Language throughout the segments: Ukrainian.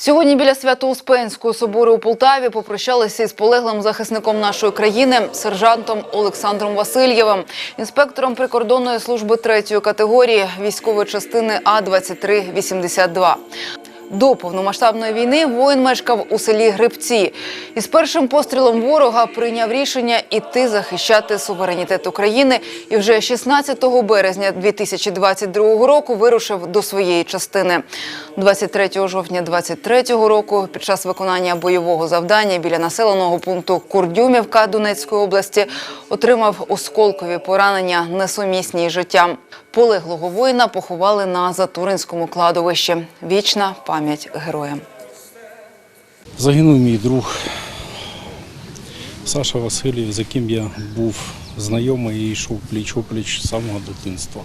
Сьогодні біля Свято-Успенського собору у Полтаві попрощалися із полеглим захисником нашої країни, сержантом Олександром Васильєвим, інспектором прикордонної служби третьої категорії військової частини А 2382 До повномасштабної війни воїн мешкав у селі Грибці. Із першим пострілом ворога прийняв рішення іти захищати суверенітет України і вже 16 березня 2022 року вирушив до своєї частини. 23 жовтня 23 року під час виконання бойового завдання біля населеного пункту Курдюмівка Донецької області отримав осколкові поранення несумісні із життям. Полеглого воїна поховали на Затуринському кладовищі. Вічна пам'ять героям. Загинув мій друг Саша Васильєв, з яким я був знайомий і йшов пліч-опліч з самого дитинства.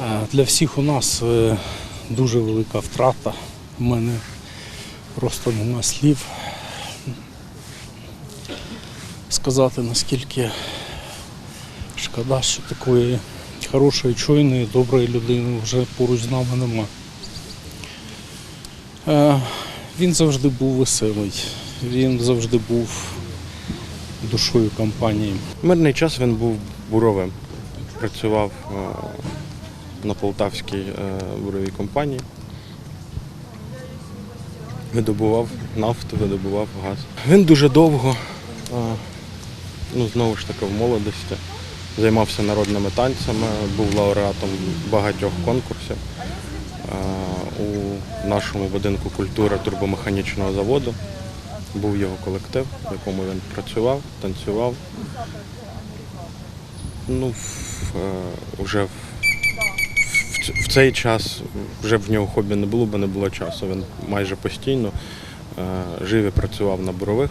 Е, Для всіх у нас е, дуже велика втрата. У мене просто нема слів сказати, наскільки шкода, що такої хорошої, чуйної, доброї людини вже поруч з нами нема. Е, Він завжди був веселий, він завжди був душою компанії. Мирний час він був буровим. Працював е, на полтавській е, буровій компанії. Видобував нафту, видобував газ. Він дуже довго, ну знову ж таки, в молодості, займався народними танцями, був лауреатом багатьох конкурсів. У нашому будинку культури турбомеханічного заводу був його колектив, в якому він працював, танцював. Ну, е, вже в, в, в цей час вже в нього хобі не було, бо не було часу. Він майже постійно е, жив і працював на бурових.